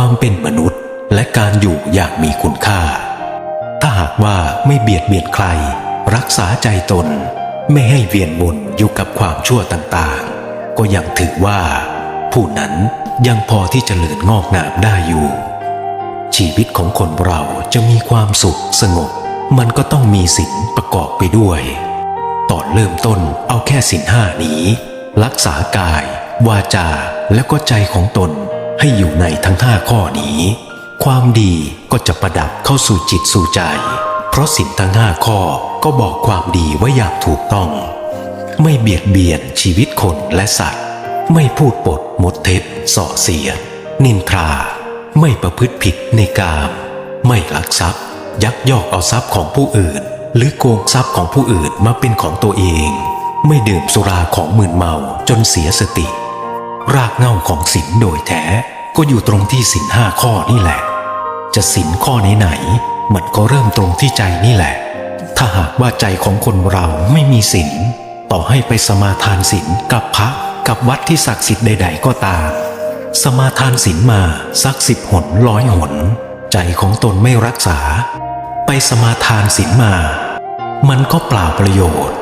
ความเป็นมนุษย์และการอยู่อย่างมีคุณค่า ถ้าหากว่าไม่เบียดเบียนใคร รักษาใจตน ไม่ให้เวียนวนอยู่กับความชั่วต่างๆ ก็ยังถือว่า ผู้นั้นยังพอที่จะเจริญงอกงามได้อยู่ ชีวิตของคนเราจะมีความสุขสงบ มันก็ต้องมีศีลประกอบไปด้วยตอนเริ่มต้นเอาแค่ศีลห้านี้ รักษากาย วาจาและก็ใจของตน ให้อยู่ในทั้งห้าข้อนี้ ความดีก็จะประดับเข้าสู่จิตสู่ใจ เพราะศีลทั้งห้าข้อก็บอกความดีไว้อย่างถูกต้อง ไม่เบียดเบียนชีวิตคนและสัตว์ ไม่พูดปดมดเท็จส่อเสียด นินทรา ไม่ประพฤติผิดในกาม ไม่ลักทรัพย์ ยักยอกเอาทรัพย์ของผู้อื่น หรือโกงทรัพย์ของผู้อื่นมาเป็นของตัวเอง ไม่ดื่มสุราของมึนเมาจนเสียสติ รากเหง้าของศีลโดยแท้ ก็อยู่ตรงที่ศีลห้าข้อนี่แหละ จะศีลข้อไหนๆมันก็เริ่มตรงที่ใจนี่แหละ ถ้าหากว่าใจของคนเราไม่มีศีลต่อให้ไปสมาทานศีลกับพระกับวัดที่ศักดิ์สิทธิ์ใด ๆ ก็ตามสมาทานศีลมาสักสิบหนร้อยหน ใจของตนไม่รักษา ไปสมาทานศีลมา มันก็เปล่าประโยชน์